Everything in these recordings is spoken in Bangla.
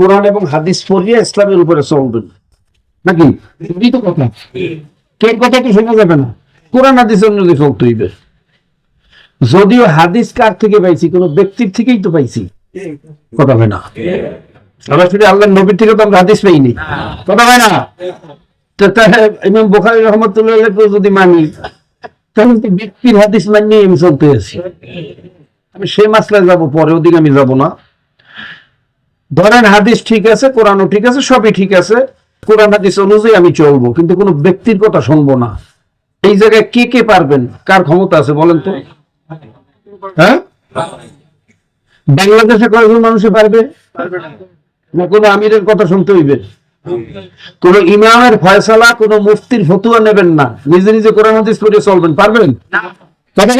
কোরআন এবং হাদিস পড়িয়ে ইসলামের উপরে চলবেন নাকি? এটাই তো কথা। কে কথা কি শোনা যাবে না? কোরআন হাদিস অনুযায়ী চলতে হইবে। যদিও হাদিস কার থেকে পাইছি? কোন ব্যক্তির থেকেই তো পাইছি। কথা হয় না। সরাসরি আল্লাহ নবীর থেকে তো আমরা হাদিস পাইনি। কথা হয় না? তো তাহলে ইমাম বোখারি রহমতুল্লাহ যদি মানি তাহলে তো ব্যক্তির হাদিস মানিয়ে আমি চলতে আছি। আমি সে মাসলায় যাব পরে ওদিকে আমি যাব না। ধরেন হাদিস ঠিক আছে কোরআনও ঠিক আছে সবই ঠিক আছে। কোরআন হাদিস অনুযায়ী আমি চলবো কিন্তু কোনো ব্যক্তির কথা শুনব না। এই জায়গায় কে কে পারবেন? কার ক্ষমতা আছে বলেন তো? হ্যাঁ? বাংলাদেশে কয়েকজন মানুষে পারবে? না কোনো আমিরের কথা শুনতে হইবে। কোন ইমামের ফয়সালা কোন মুফতির ফতুয়া নেবেন না। নিজে নিজে কোরআন হাদিস পড়ে চলবেন পারবেন? কথা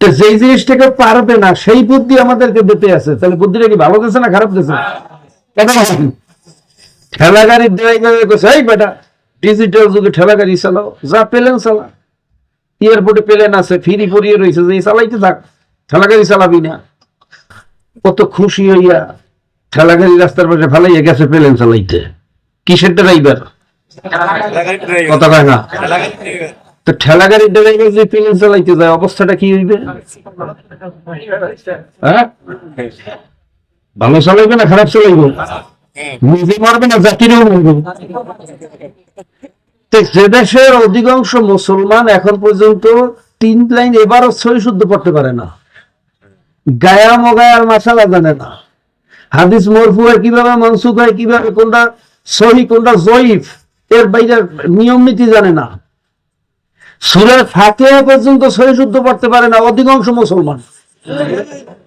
তো যেই জিনিসটাকে পারবে না সেই বুদ্ধি আমাদেরকে দিতে আছে। তাহলে বুদ্ধিটা কি ভালো দিচ্ছে না খারাপ কেন ঠেলা গাড়ির ড্রাইভার কইছে এই বেটা ডিজিটাল যুগে ঠেলা গাড়ি চালাও যা পেলেন চালা। এয়ারপোর্টে পেলেন আছে ফ্রি পরিয়ে রয়েছে যে চালাইতে থাক ঠেলা গাড়ি চালাবি না। কত খুশি হইয়া ঠেলা গাড়ি রাস্তার পাশে ফেলাইয়া গেছে পেলেন চালাইতে। কিসের ড্রাইভার কয় না তো ঠেলা গাড়ির ড্রাইভার যদি পেলেন চালাইতে যায়, অবস্থাটা কি হইবে? হ্যাঁ? ভালো চালাইবে না, খারাপ চালাইবে? নিজে মারবে না জাতিরও মারবে। যে দেশের অধিকাংশ মুসলমান এখন পর্যন্ত তিন লাইন এবারও ছয় শুদ্ধ পড়তে পারে না। গায়া মগায়ার মাসালা জানে না। হাদিস মরফু হয় কীভাবে, মনসুখ হয় কীভাবে, কোনটা সহি, কোনটা জয়ীফ, এর বাইরে নিয়ম নীতি জানে না। সুরের ফাঁকে পর্যন্ত সহি শুদ্ধ পড়তে পারে না, অধিকাংশ মুসলমান।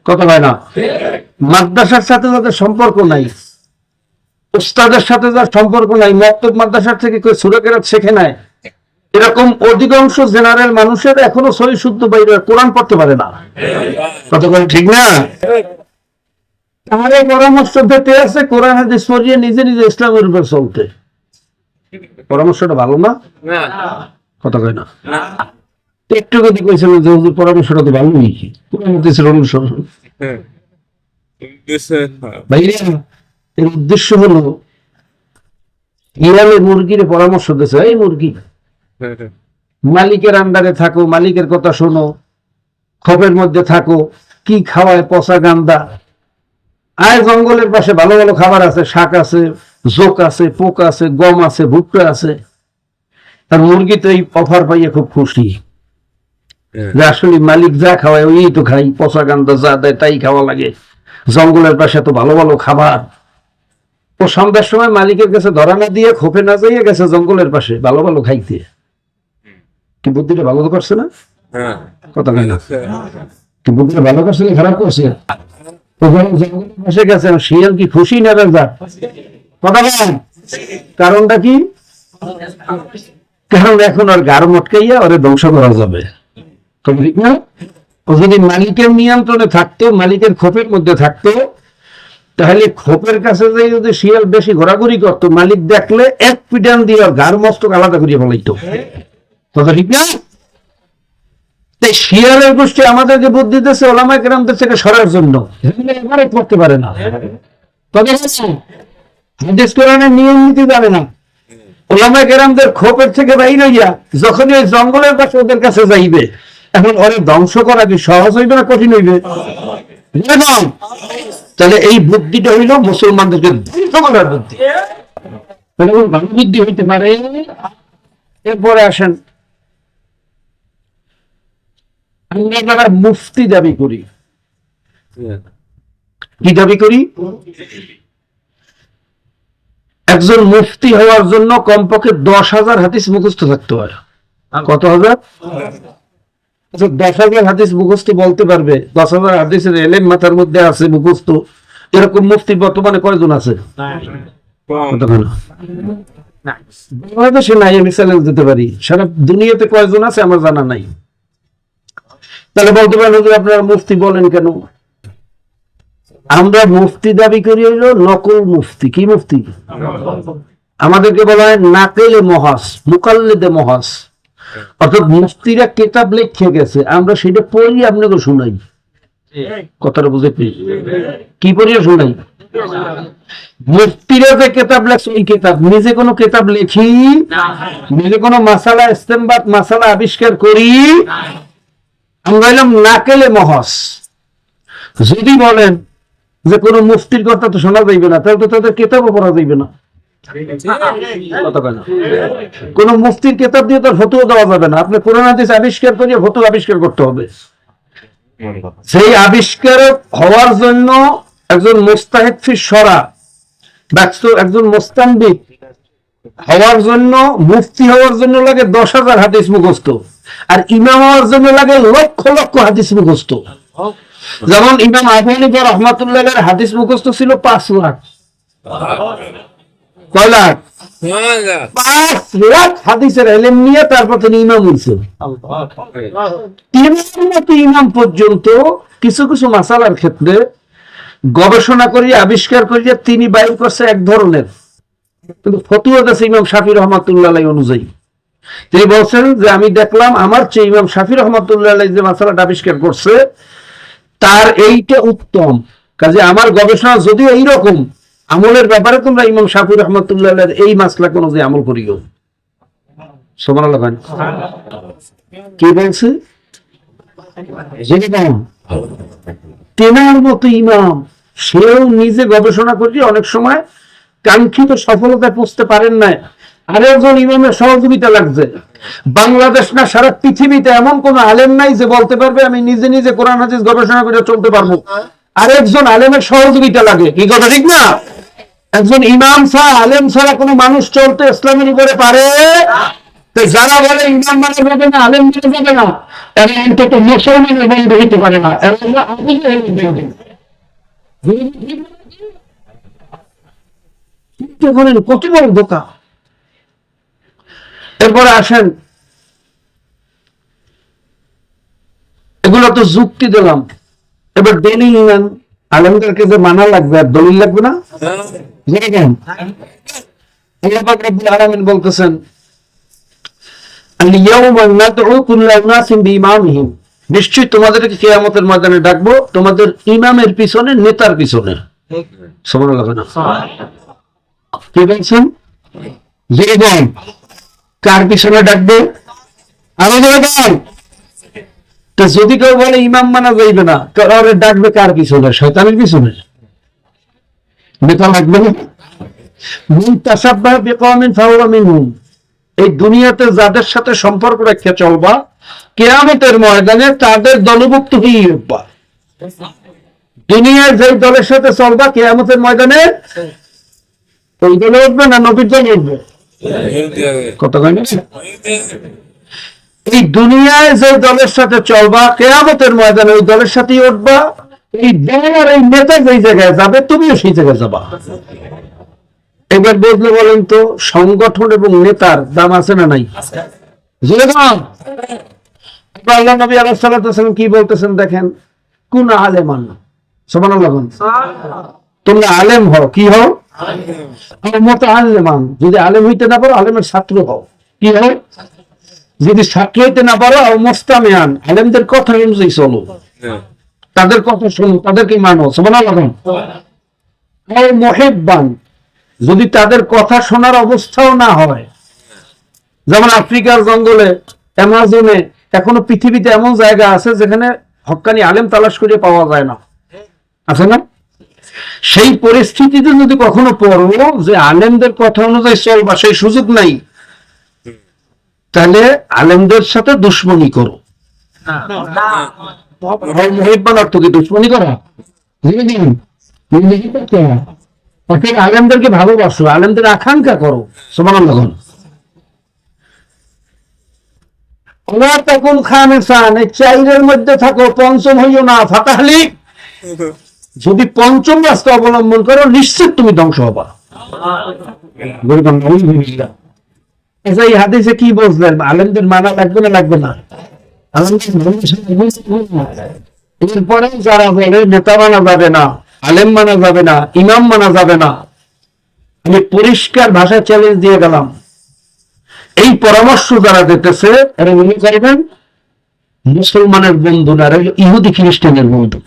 কথা হয় না? মাদ্রাসার সাথে যাদের সম্পর্ক নাই, উস্তাদের সাথে যার সম্পর্ক নাই, মক্তব মাদ্রাসার থেকে কেউ সুরাকেরাত শেখে নাই, এরকম অধিকাংশ জেনারেল মানুষের এখনও সহি শুদ্ধ বাইরে কোরআন পড়তে পারে না। বলেন ঠিক না? তাহলে পরামর্শ দিতে আছে, কোরআন হাদিস পড়িয়ে নিজে নিজে ইসলামের উপর চলতে। পরামর্শটা ভালো না। কথা কয় না। একটু যদি কইছিলেন যে হুজুর পরামর্শটা তো ভালোই হাদিসের অনুসরণ? ভাইরা এর উদ্দেশ্য হলো ইরানের মুরগির পরামর্শ দিচ্ছে এই মুরগি। মালিকের আন্ডারে থাকো মালিকের কথা শোনো খপের মধ্যে থাকো কি খাওয়ায় পচা গান্দা। আয় জঙ্গলের পাশে ভালো ভালো খাবার আছে শাক আছে জোক আছে পোক আছে গম আছে ভুট্টা আছে। আর মুরগি তো এই অফার পাইয়ে খুব খুশি। যে আসলে মালিক যা খাওয়ায় ওই তো খাই পচা গান্দা যা দেয় তাই খাওয়া লাগে। জঙ্গলের পাশে তো ভালো ভালো খাবার। ও সন্ধ্যার সময় মালিকের কাছে ধরা না দিয়ে খোপে না যাইয়ে গেছে জঙ্গলের পাশে ভালো ভালো খাইতে। কি বুদ্ধিটা ভালো করছে না? কথা কয় না। কি বুদ্ধিটা ভালো করছে না খারাপ করছে? ওখানে জঙ্গলের পাশে গেছে শিয়াল কি খুশি না কথা বলেন। কারণটা কি? কারণ এখন আর গাড় মটকাইয়া ওরে ধ্বংস করা যাবে। যদি মালিকের নিয়ন্ত্রণে থাকতো মালিকের খোপের মধ্যে থাকতো তাহলে খোপের কাছে যাই যদি শিয়াল বেশি ঘোরাঘুরি করতো মালিক দেখলে এক পিটান দিয়ে ওর গার মস্তক আলাদা করিয়ে ফেলাইতো। কথা ঠিক না? তাই শিয়ালের গোষ্ঠী আমাদেরকে বুদ্ধি দিতেছে ওলামা কেরামদের থেকে সরার জন্য। এবারে করতে পারে না। তবে হ্যাঁ, হাদিস কোরআনের নিয়ম নীতি জানে না। ওলামা কেরামদের খোপের থেকে বাইর হইয়া যখনই ওই জঙ্গলের কাছে ওদের কাছে যাইবে, এখন ওরে ধ্বংস করা কি সহজ হইবে না কঠিন হইবে। তাহলে এই বুদ্ধিটা হইল মুসলমানদেরকে ধ্বংস করার বুদ্ধি। বুদ্ধি হইতে পারে। এরপরে আসেন। আমরা মুফতি দাবি করি। কি দাবি করি? একজন মুফতি হওয়ার জন্য কমপক্ষে দশ হাজার হাদিস মুখস্থ থাকতে হয় কত হাজার? আচ্ছা দশ হাজার হাদিস মুখস্থ বলতে পারবে। দশ হাজার হাদিসের এলেম মাথার মধ্যে আছে মুখস্থ। এরকম মুফতি বর্তমানে কয়জন আছে? বাংলাদেশে নাই আমি চ্যালেঞ্জ দিতে পারি। সারা দুনিয়াতে কয়জন আছে আমার জানা নাই। তাহলে বলতে পারেন আপনারা মুফতি বলেন কেন? আমরা মুফতি দাবি করি হইল নকল মুফতি। কি মুফতি? আমাদেরকে বলা হয় নাকেলে মহাস মুকাল্লেদে মহাস। অর্থাৎ মুফতিরা কেতাব লিখে গেছে আমরা সেটা পড়ি আপনাকে শোনাই। কথাটা বুঝে পেয়ে কি পড়িয়া শোনাই? মুফতিরা যে কেতাব লেখছে ওই কেতাব নিজে কোনো কেতাব লেখি নিজে কোনো মাসালা ইস্তেমবাদ মাসালা আবিষ্কার করি। আমরা এলাম নাকেলে মহস। যদি বলেন যে কোনো মুফতির কথা তো শোনা যাইবে না, তাহলে তো তাদের কেতাবও পড়া যাইবে না। কোন মুফতির কেতাব দিয়ে তার ফতুয়া দেওয়া যাবে না। আপনি কোরআন, হাদিস আবিষ্কার করিয়ে ফতুয়া আবিষ্কার করতে হবে। সেই আবিষ্কারক হওয়ার জন্য একজন মোস্তাহিদ ফি সরা ব্যস্ত- একজন মোস্তানবিদ হওয়ার জন্য, মুফতি হওয়ার জন্য লাগে দশ হাজার হাদিস মুখস্থ, আর ইমাম হওয়ার জন্য লাগে লক্ষ লক্ষ হাদিস মুখস্থ। যেমন ইমাম আবহানি রহমাতুল্লাহ হাদিস মুখস্থ ছিল পাঁচ লাখ। কয় লাখ? পাঁচ লাখ হাদিসের এলেম নিয়ে তারপর তিনি ইমাম ইমাম পর্যন্ত কিছু কিছু মাসালার ক্ষেত্রে গবেষণা আবিষ্কার করিয়া তিনি বাইর করছে এক ধরনের। কিন্তু ফতুয়া কাছে ইমাম শাফি রহমাতুল্লাহ অনুযায়ী। তিনি বলছেন যে, আমি দেখলাম আমার চেয়ে ইমাম শাফি রহমাতুল্লাহ যে মাসালাটা আবিষ্কার করছে তার এইটা উত্তম। কাজে আমার গবেষণা যদিও এইরকম, আমলের ব্যাপারে তোমরা ইমাম শাফি রহমতুল্লাহ এই মাসলা কোনো যে আমল করিও। সোমান কি বলছে? তেনার মতো ইমাম, সেও নিজে গবেষণা করে অনেক সময় কাঙ্ক্ষিত সফলতায় পৌঁছতে পারেন না আরেকজন ইমামের সহযোগিতা লাগছে। বাংলাদেশ না, সারা পৃথিবীতে এমন কোন আলেম নাই যে বলতে পারবে, আমি নিজে নিজে কোরআন গবেষণা করে চলতে পারব। আরেকজন আলেমের সহযোগিতা লাগে। কি কথা ঠিক না? একজন ইমাম আলেম ছাড়া কোনো মানুষ চলতে ইসলামের উপরে পারে? যারা বলে ইমাম মানে যাবে না, আলেম মানে যাবে না এরা অন্তত হইতে পারে না। কত বড় ধোকা? এরপরে আসেন। এগুলো তো যুক্তি দিলাম। এবার দলিল নেন আলমদেরকে যে মানা লাগবে আর দলিল লাগবে না? বলতেছেন নিশ্চয়ই তোমাদেরকে কিয়ামতের ময়দানে ডাকবো তোমাদের ইমামের পিছনে নেতার পিছনে। সুবহানাল্লাহ না? কি বলছেন? কার পিছনে ডাকবে? বলেন তো যদি কেউ বলে ইমাম মানা যাইবে না তাহলে ডাকবে কার পিছনে? শয়তানের পিছনে? লাগবে না? এই দুনিয়াতে যাদের সাথে সম্পর্ক রেখে চলবা কেয়ামতের ময়দানে তাদের দলভুক্ত হয়ে উঠবা। দুনিয়ার যে দলের সাথে চলবা কেয়ামতের ময়দানে ওই দলে উঠবে না? নবীর দলে উঠবে? কত এই দুনিয়ায় যে দলের সাথে চলবা কেয়ামতের ময়দানে ওই দলের সাথেই উঠবা এই দল আর এই নেতা যেই জায়গায় যাবে তুমিও সেই জায়গায় যাবা। এবার বুঝলে বলেন তো সংগঠন এবং নেতার দাম আছে না নাই? আল্লাহ নবী আলাইহিস সালাতু ওয়াস কি বলতেছেন দেখেন? কোন আলেমান সুবহানাল্লাহ বলেন। তোমরা আলেম হও কি হও? আমার মতো আলেমান যদি আলেম হইতে না পারো আলেমের ছাত্র হও। কি হয়? যদি ছাত্র হইতে না পারো আলেমদের কথা অনুযায়ী চলো। তাদের কথা শোনো তাদেরকে মানো। মহেব্বান যদি তাদের কথা শোনার অবস্থাও না হয়। যেমন আফ্রিকার জঙ্গলে অ্যামাজনে এখনও পৃথিবীতে এমন জায়গা আছে যেখানে হক্কানি আলেম তালাশ করে পাওয়া যায় না। আছে না? সেই পরিস্থিতিতে যদি কখনো পড়ো যে আলেমদের কথা অনুযায়ী চলবা সেই সুযোগ নাই। তাহলে আলেমদের সাথে দুশ্মনী করো। অর্থ কি দুশ্মনী করা? অর্থাৎ আলেমদেরকে ভালোবাসো আলেমদের আকাঙ্ক্ষা করো। সমান ওরা তখন খানে চাইরের মধ্যে থাকো পঞ্চম হইও না ফাতাহলি যদি পঞ্চম রাস্তা অবলম্বন করো, নিশ্চিত তুমি ধ্বংস হবা। আচ্ছা এই হাদিসে কি বুঝলেন আলেমদের মানা লাগবে না লাগবে না। এরপরে যারা বলে নেতা মানা যাবে না, আলেম মানা যাবে না, ইমাম মানা যাবে না। আমি পরিষ্কার ভাষায় চ্যালেঞ্জ দিয়ে গেলাম। এই পরামর্শ যারা দিতেছে মনে মুসলমানের বন্ধু না ইহুদি খ্রিস্টানের বন্ধু।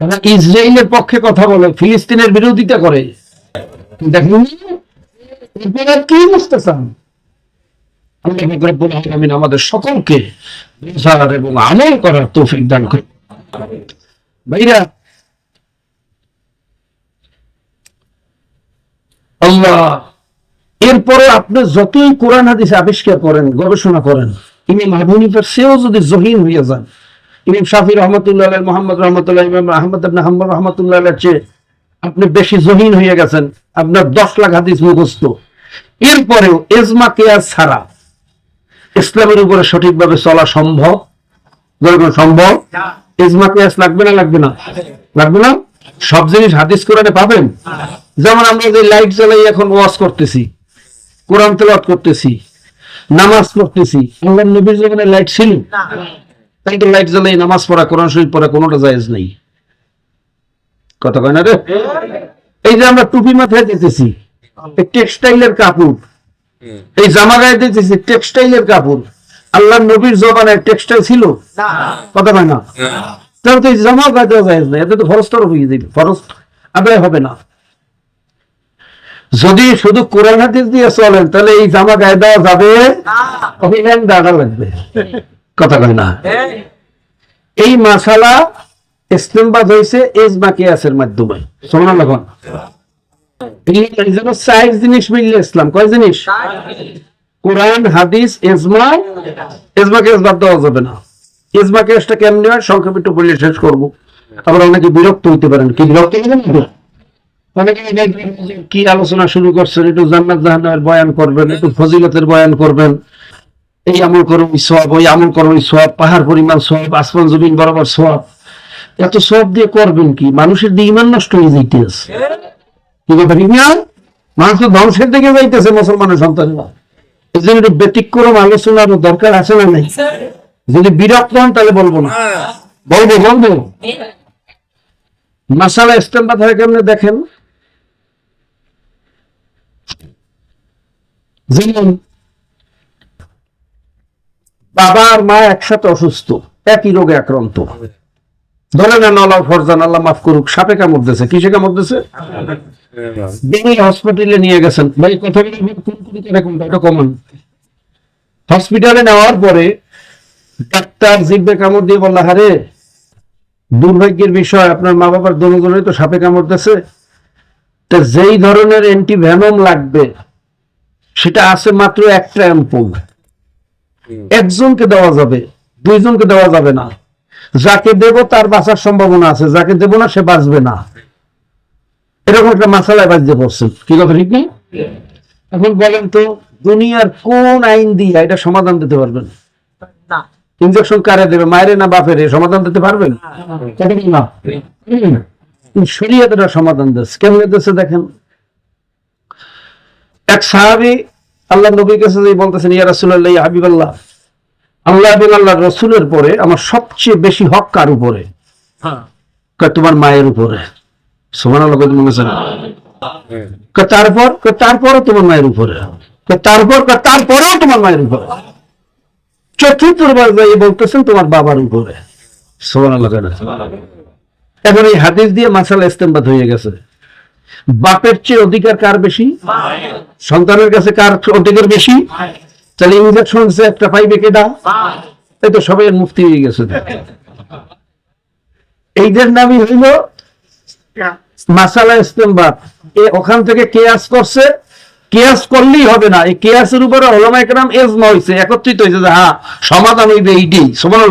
তারা ইসরায়েলের পক্ষে কথা বলে, ফিলিস্তিনের বিরোধিতা করে। দেখুন কি আমাদের সকলকে এবং আমল করার তৌফিক দান করে ভাইরা, আল্লাহ, এরপরে আপনি যতই কোরআন হাদিস আবিষ্কার করেন, গবেষণা করেন, ইমাম আবু হানিফার সেও যদি জহিন হয়ে যান ইমাম শাফি রহমতুল্লাহ মোহাম্মদ রহমতুল্লাহ ইমাম আহমদ আবনে হাম্বল রহমতুল্লাহ চেয়ে আপনি বেশি জহিন হয়ে গেছেন আপনার দশ লাখ হাদিস মুখস্থ। এরপরেও এজমা কেয়াস ছাড়া ইসলামের উপরে সঠিকভাবে চলা সম্ভব? সম্ভব? ইজমা কেয়াস লাগবে না লাগবে না? লাগবে না? সব জিনিস হাদিস কোরআনে পাবেন? যেমন আমরা যে লাইট জ্বালাই এখন ওয়াজ করতেছি কোরআন তেলাওয়াত করতেছি নামাজ পড়তেছি আল্লাহ নবীর জীবনে লাইট ছিল? তাই তো লাইট জ্বালাই নামাজ পড়া কোরআন শরীফ পড়া কোনোটা জায়েজ নেই। কথা কয় না রে? এই যে আমরা টুপি মাথায় দিতেছি টেক্সটাইলের কাপড় এই জামা গায়ে দিতেছি টেক্সটাইলের কাপড়। আল্লাহ নবীর জবানে টেক্সটাইল ছিল? কথা কয় না? তাহলে তো এই জামা গায়ে দেওয়া যায় না এতে তো ফরস্টার হয়ে যাবে ফরস্ট আদায় হবে না। যদি শুধু কোরআন হাদিস দিয়ে চলেন তাহলে এই জামা গায়ে দেওয়া যাবে? অভিযান দাঁড়া লাগবে। কথা কয় না। এই মাসালা ইসলামবাদ হয়েছে এজমা কেয়াসের মাধ্যমে। লখন চার জিনিস মিললে ইসলাম। কয় জিনিস? কোরআন হাদিস এজমা এজমা কেস বাদ দেওয়া যাবে না। এজমা কেসটা কেমনি হয়? সংক্ষেপে একটু বলে শেষ করব। আবার অনেকে বিরক্ত হইতে পারেন। কি বিরক্ত অনেকে কি আলোচনা শুরু করছেন একটু জান্নাত জাহান্নামের বয়ান করবেন একটু ফজিলতের বয়ান করবেন। এই আমল করো সব ওই আমল করো ওই সব পাহাড় পরিমাণ সব আসমান জমিন বরাবর সব এত সব দিয়ে করবেন কি? মানুষের দিয়ে ইমান নষ্ট হয়ে যাইতেছে। কি কথা ঠিক না মানুষ ধ্বংসের দিকে যাইতেছে, মুসলমানের সন্তানরা। এই জন্য একটু ব্যতিক্রম আলোচনার দরকার আছে না নাই? যদি বিরক্ত হন, তাহলে বলব না। বলব বলব। মাসালা ইস্তেমবাদ হয় কেমনে দেখেন? যেমন বাবা আর মা একসাথে অসুস্থ, একই রোগে আক্রান্ত। ধরে নেন আল্লাহ ফরজান, আল্লাহ মাফ করুক, সাপে কামড় কিসে কামড় দিয়েছে? হসপিটালে নিয়ে গেছেন। ভাই কথা এরকম, এটা কমন হসপিটালে নেওয়ার পরে ডাক্তার জিব্বে কামড় দিয়ে বললা হারে দুর্ভাগ্যের বিষয়, আপনার মা বাবার দোনোজনে তো সাপে কামড় দিয়েছে। তা যেই ধরনের অ্যান্টি ভ্যানম লাগবে, সেটা আছে মাত্র একটা অ্যাম্পুল একজনকে দেওয়া যাবে দুইজনকে দেওয়া যাবে না। যাকে দেব তার বাঁচার সম্ভাবনা আছে যাকে দেব না সে বাঁচবে না। এরকম একটা মাসালায় বাঁচতে পড়ছে। কি কথা ঠিক না? এখন বলেন তো দুনিয়ার কোন আইন দিয়ে এটা সমাধান দিতে পারবেন? ইনজেকশন কারে দেবে মায়ের না বাপের সমাধান দিতে পারবেন? না। শরীয়ত সমাধান দিচ্ছে। কেমন দিচ্ছে দেখেন? এক সাহাবি আল্লাহ নবীর কাছে যে বলতেছেন ইয়া রাসূলুল্লাহ ইয়া হাবিবাল্লাহ। আল্লাহ এবং আল্লাহ রসুলের পরে আমার সবচেয়ে বেশি হক কার উপরে? কয় তোমার মায়ের উপরে। সোমান আল্লাহ কত মনে তারপর কয় তারপরও তোমার মায়ের উপরে। তারপর তারপরেও তোমার মায়ের উপরে। চতুর্থবার যাই বলতেছেন তোমার বাবার উপরে। সোমান আল্লাহ এখন এই হাদিস দিয়ে মাসালা ইস্তেমবাদ হয়ে গেছে। বাপের চেয়ে অধিকার কার বেশি? সন্তানের কাছে কার অধিকার বেশি? তাহলে ইঞ্জেকশন একটা পাইবে কেডা? এই তো সবাই মুক্তি হয়ে গেছে। এইদের নামই হইল মাসালা ইস্তেমবাদ এ ওখান থেকে কেয়াস করছে। কেয়াস করলেই হবে না। এই কেয়াসের উপরে ওলামা একরাম এজমা হয়েছে একত্রিত হয়েছে যে হ্যাঁ সমাধান হইবে এইটাই। সমান।